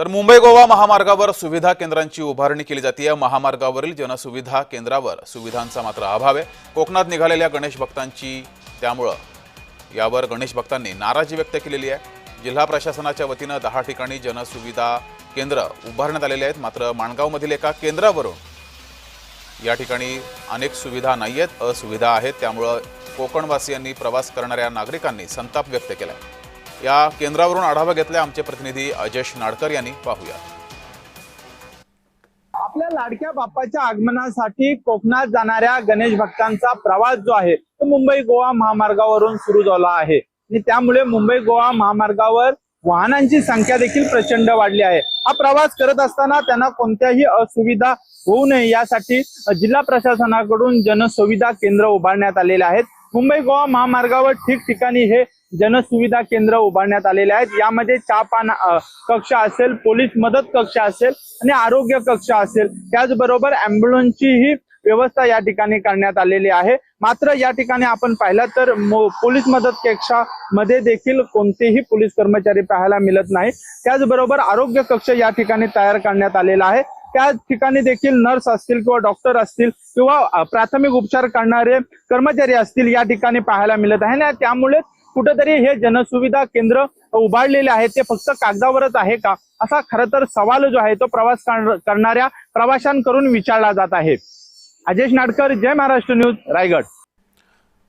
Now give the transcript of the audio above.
तर मुंबई गोवा महामार्गावर सुविधा केंद्रांची उभारणी केली जाते. महामार्गावरील जनसुविधा केंद्रावर सुविधांचा मात्र अभाव आहे. कोकणात निघालेल्या गणेश भक्तांची त्यामुळं यावर गणेश भक्तांनी नाराजी व्यक्त केलेली आहे. जिल्हा प्रशासनाच्या वतीनं दहा ठिकाणी जनसुविधा केंद्र उभारण्यात आलेले आहेत. मात्र माणगावमधील एका केंद्रावरून या ठिकाणी अनेक सुविधा नाही आहेत असुविधा आहेत. त्यामुळं कोकणवासियांनी प्रवास करणाऱ्या नागरिकांनी संताप व्यक्त केला आहे या केंद्रावरून आढावा घेतला आमचे प्रतिनिधी अजेश नाडकर यांनी. पाहूया. आपल्या लाडक्या बाप्पाच्या आगमनासाठी कोकणात जाणाऱ्या गणेश भक्तांचा प्रवास जो आहे तो मुंबई गोवा महामार्गावरून सुरू झाला आहे. आणि त्यामुळे मुंबई गोवा महामार्गावर वाहनांची संख्या देखील प्रचंड वाढली आहे. हा प्रवास करत असताना त्यांना कोणत्याही असुविधा होऊ नये यासाठी जिल्हा प्रशासनाकडून जनसुविधा केंद्र उभारण्यात आलेले आहेत. मुंबई गोवा महामार्गावर ठिकठिकाणी हे जनसुविधा केंद्र उभारण्यात आलेले आहेत. यामध्ये चहा पान कक्ष असेल पोलीस मदत कक्ष असेल आणि आरोग्य कक्ष असेल. त्याचबरोबर अँब्युलन्सचीही व्यवस्था या ठिकाणी करण्यात आलेली आहे. मात्र या ठिकाणी आपण पाहिलं तर मो- पोलीस मदत कक्षामध्ये देखील कोणतेही पोलीस कर्मचारी पाहायला मिळत नाही त्याचबरोबर आरोग्य कक्ष या ठिकाणी तयार करण्यात आलेला आहे. त्या ठिकाणी देखील नर्स असतील किंवा डॉक्टर असतील किंवा प्राथमिक उपचार करणारे कर्मचारी असतील या ठिकाणी पाहायला मिळत आहे. ना त्यामुळे कुठेतरी हे जनसुविधा केंद्र उभारलेले आहे ते फक्त कागदावरच आहे का? असा खरं तर सवाल जो आहे तो प्रवास करणाऱ्या प्रवाशांकडून विचारला जात आहे. अजेश नाडकर जय महाराष्ट्र न्यूज रायगड.